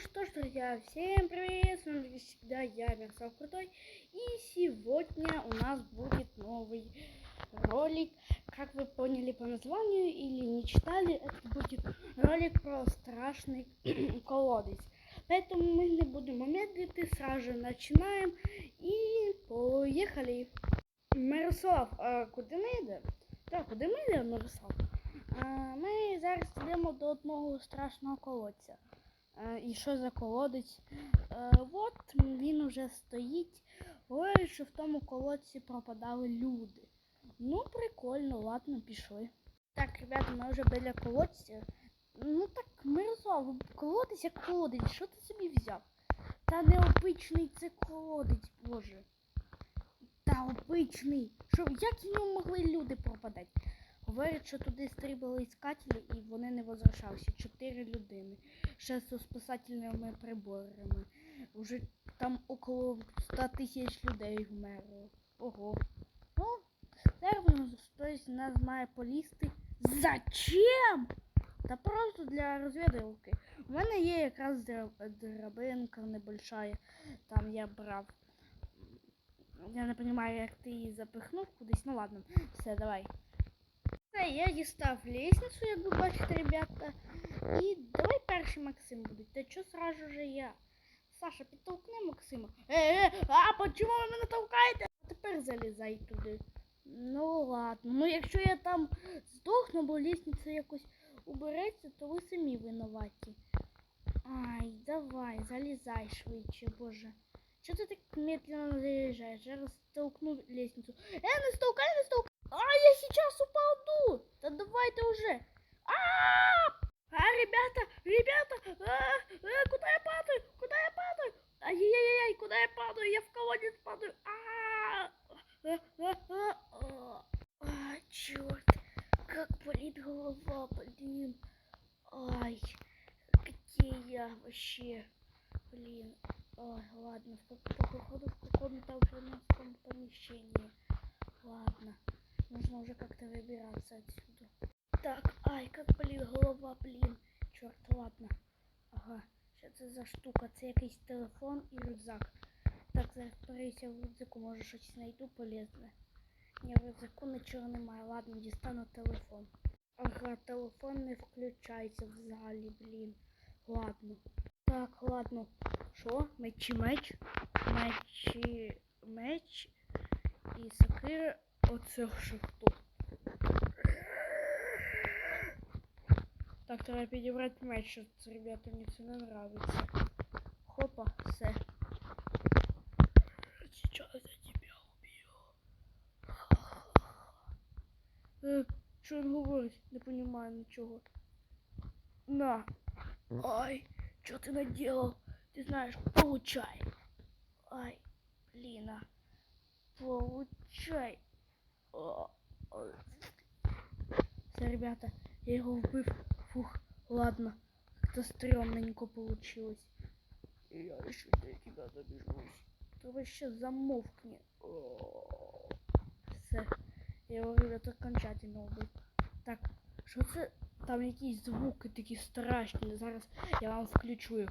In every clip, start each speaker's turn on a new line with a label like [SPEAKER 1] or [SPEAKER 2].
[SPEAKER 1] что ж, друзья, всем привет, с вами как всегда я, Мирослав Крутой, и сегодня у нас будет новый ролик, как вы поняли по названию или не читали, это будет ролик про страшный колодец. Поэтому мы не будем медлить, сразу же начинаем и поехали. Мирослав, а куди ми йдемо? Так, куди ми йдемо, Мирослав? А, ми зараз йдемо до одного страшного колодця. Е, І що за колодець? Е, От він уже стоїть. Говорить, що в тому колодці пропадали люди. Ну, прикольно, ладно, пішли. Так, ребята, ми вже біля колодця. Ну так, Мирослав, колодець як колодець, що ти собі взяв? Та необичний це колодець, боже. Та обичний. Що, як в ньому могли люди пропадати? Говорять, що туди стрибали іскателі і вони не возвращалися. Чотири людини. Ще з спасательними приборами. Уже там около 100 тисяч людей вмерло. Ого. Ну, напевно, хтось нас має полізти. Зачем? Та просто для розвідувки. У мене є якраз драбинка небольшая. Там я брав. Я не розумію, як ти її запихнув кудись. Ну ладно, все, давай. Я дістав лестницю, як ви бачите, ребята. І давай перший Максим буде. Та що сразу же я? Саша, підтолкни Максима. Е, е, а почему ви мене толкаєте? А тепер залізай туди. Ну ладно. Ну якщо я там здохну, бо лестниця якось убереться, то ви самі винуваті. Ай, давай, залізай швидше, боже. Що ти так медленно заїжджаєш? Зараз столкну лестницю. Е, не столкай, не столкай. А, я сейчас упаду. Да давайте уже. А, а, ребята, ребята, а, а, куда я падаю? Куда я падаю? Ай-яй-яй, куда я падаю? Я в колодец падаю. А, а, а, а, а, черт, как болит голова, блин. Ай, где я вообще? Блин. Ой, ладно, походу в каком-то охранительном помещении. Ладно, нужно уже как-то выбираться отсюда. Так, ай, как болит голова, блин. Черт, ладно. Ага, що це за штука? Це якийсь телефон і рюкзак. Так, зараз порися в рюкзаку, може щось знайду полезне. Ні, в рюкзаку нічого немає. Ладно, дістану телефон. Ага, телефон не включається взагалі, блін. Ладно. Так, ладно. Що? Мечі меч? Мечі меч і сокира. Оце що хто? Так, треба підібрати меч, що ребята, мені це не нравится. Хопа, все. Сейчас я тебя убью. Е, що він говорить? Не понимаю нічого. На. Ай, что ты наделал? Ты знаешь, получай. Ай, блин. Получай. Все, ребята, я его вбив. Фух, ладно. Как-то стрёмненько получилось. И я еще до тебя добежусь. Ты вообще замовкни. Все. Я його, ребята, окончательно убив. Так, що це? Там якісь звуки такі страшні. Зараз я вам включу їх.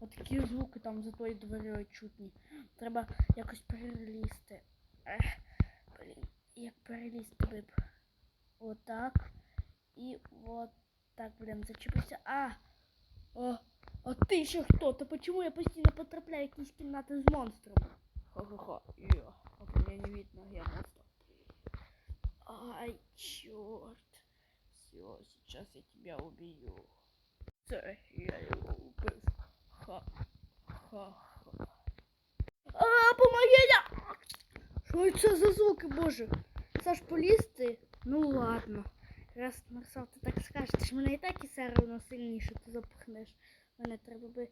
[SPEAKER 1] От такі звуки там за тою дверою чутні. Треба якось перелізти. Ех, блін, як перелізти би б. Отак. І от так, блін, зачепився. А! О, а ти ще хто? Та почему я постійно потрапляю в якісь кімнати з монстрами? Ха-ха-ха. Я. А по мне не видно, я монстр. Ай, черт. Все, сейчас я тебя убью. Це я его убив. Ха-ха-ха. А, помогите! Що це за звуки, боже? Саш, полізти? Ну ладно. Раз Марсал, ти так скажеш, ти ж мене і так і все равно сильніше ти запихнеш. Мене треба би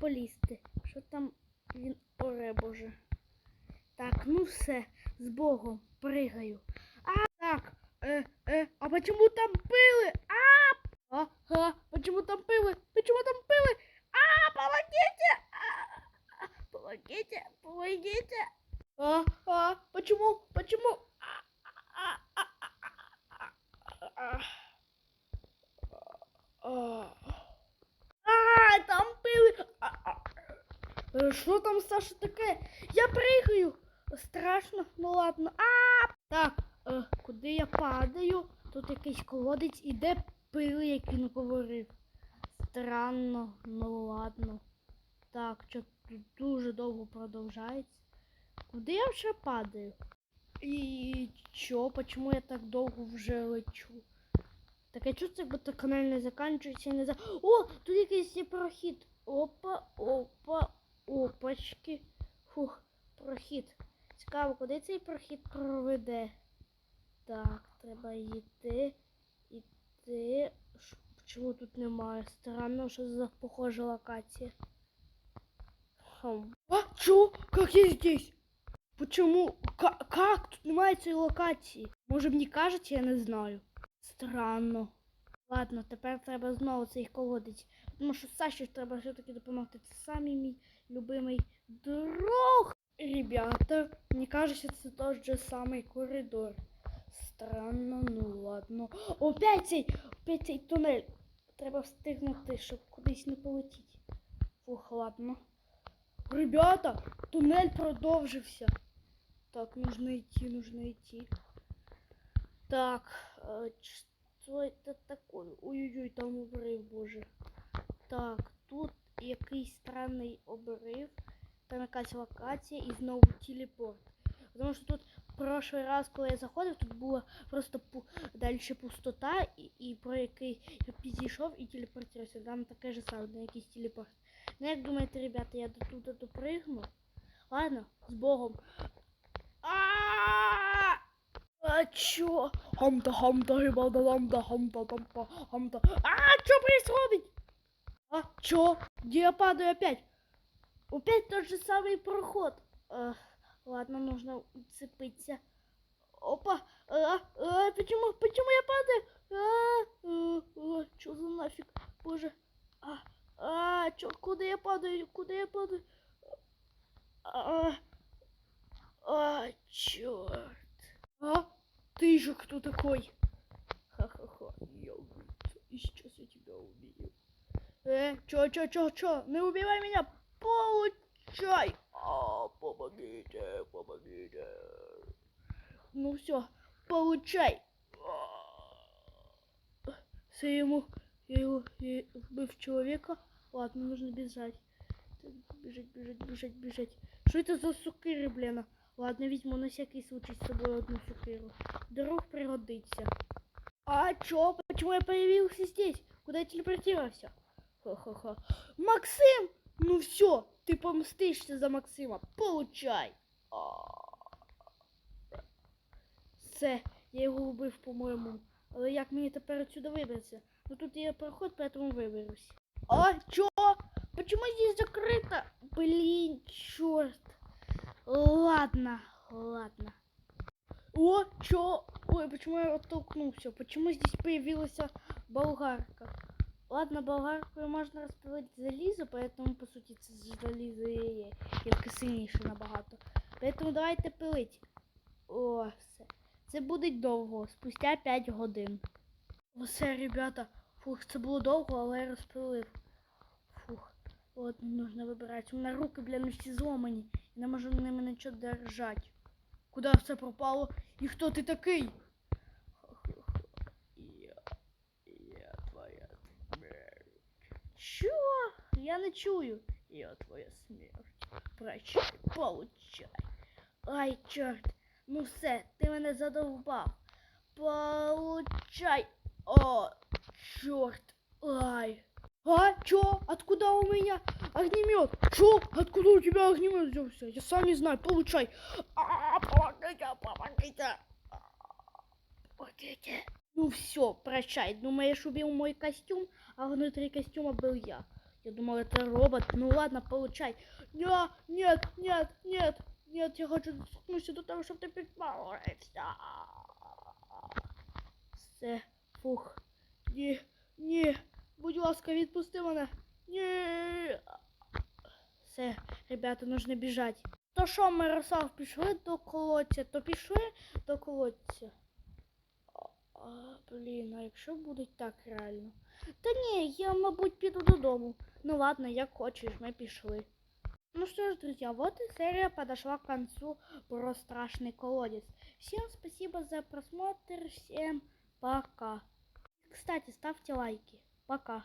[SPEAKER 1] полізти. Що там він оре, боже. Так, ну все, з Богом, пригаю. А, так, э, э, а почему там пылы? А, а, а, почему там пылы? Почему там пылы? А, помогите! А, а, помогите, помогите! А, а, почему, почему? А, там пили. Що там, Саша, таке? Я пригаю. Страшно, ну ладно. А, так, е, куди я падаю? Тут якийсь колодець і де пили, як він говорив. Странно, ну ладно. Так, що тут дуже довго продовжається. Куди я вже падаю? І чо, почему я так довго вже лечу? Таке чувство, як будто канал не закінчується не за. О, тут якийсь є прохід. Опа, опа, опачки. Фух, прохід. Цікаво, куди цей прохід проведе? Так, треба йти. Ш- Чому тут немає? Странно, що за похожа локація. Хм. А, чё? Как я здесь? Почему? Ка- как? Тут немає цієї локації. Може мені кажуть, я не знаю. Странно. Ладно, тепер треба знову цей колодець. Тому що Саші треба все-таки допомогти. Це самий мій любимий друг. Ребята, мені кажеться, це той же самий коридор. Странно, ну ладно. Опять цей, опять цей тунель. Треба встигнути, щоб кудись не полетіти. Фух, ладно. Ребята, туннель продовжився. Так, нужно идти, нужно идти. Так, что это такое? Ой-ой-ой, там обрив, боже. Так, тут якийсь странний обрив, там якась локація і знову телепорт. Тому що тут в прошлий раз, коли я заходив, тут була просто пу... далі пустота, і, і про який я підійшов і телепортувався. Там таке ж саме, на якийсь телепорт. Ну як думаєте, ребята, я до туди допригну? Ладно, з Богом. А! А чё? Хамта, хамта, гибалда, ламда, хамта, тампа, хамта. А, что происходит? А, чё? Где я падаю опять? Опять тот же самый проход. Эх, Ладно, нужно уцепиться. Опа, а, а, почему, почему я падаю? А, а, а, что за нафиг? Боже, а, а, чё, куда я падаю, куда я падаю? А, а, черт. А? Ты же кто такой? Ха-ха-ха, я убийца. И сейчас я тебя убью. Э, чё, чё, чё, чё? Не убивай меня! Получай! Помогите, помогите. Ну все, получай. Все ему, я его, я человека. Ладно, нужно бежать. Бежать, бежать, бежать, бежать. Что это за сукири, блін? Ладно, візьму на всякий случай з собою одну сукиру. Друг пригодиться. А чё? Почему я появился здесь? Куда я телепортировался? Ха-ха-ха. Максим! Ну все, ты помстишься за Максима. Получай! А. Все, я його вбив, по-моєму. Але як мені тепер отсюда вибратися? Ну тут є проход, поэтому виберусь. А, чё? Почему здесь закрыто? Блин, черт. Ладно, ладно. О, чё? Ой, почему я оттолкнулся? Почему здесь появилась болгарка? Ладно, болгаркою можно распилить залізо, поэтому, по суті, це залізо є. Тільки сильніше набагато. Поэтому давайте пилить. О, все. Це буде довго, спустя 5 годин. Все, ребята. Фух, це було довго, але я розпилив. Фух. От, не нужно вибирати. У мене руки, блін, всі зломані. Я не можу ними нічого держати. Куди все пропало? І хто ти такий? Я, я твоя смерть. Що? Я не чую. Я твоя смерть. Прощай, получай. Ай, чорт. Ну все, ти мене задовбав. Получай. О, чорт. Ай. А, чё? Откуда у меня огнемет? Чё? Откуда у тебя огнемет взялся? Я сам не знаю. Получай. А, помогите, помогите. А, Помогите. Ну все, прощай. Думаешь, убил мой костюм, а внутри костюма был я. Я думал, это робот. Ну ладно, получай. Не, нет, нет, нет, нет, я хочу доткнуться до того, чтобы ты підпалився. Все, фух. Ні, ні. Будь ласка, відпусти мене. Ні. Все, ребята, нужно біжати. То що, Мирослав, пішли до колодця, то пішли до колодця. А, блін, а якщо буде так реально? Та ні, я, мабуть, піду додому. Ну ладно, як хочеш, ми пішли. Ну что ж, друзья, вот и серия подошла к концу про страшный колодец. Всем спасибо за просмотр, всем пока. Кстати, ставьте лайки. Пока.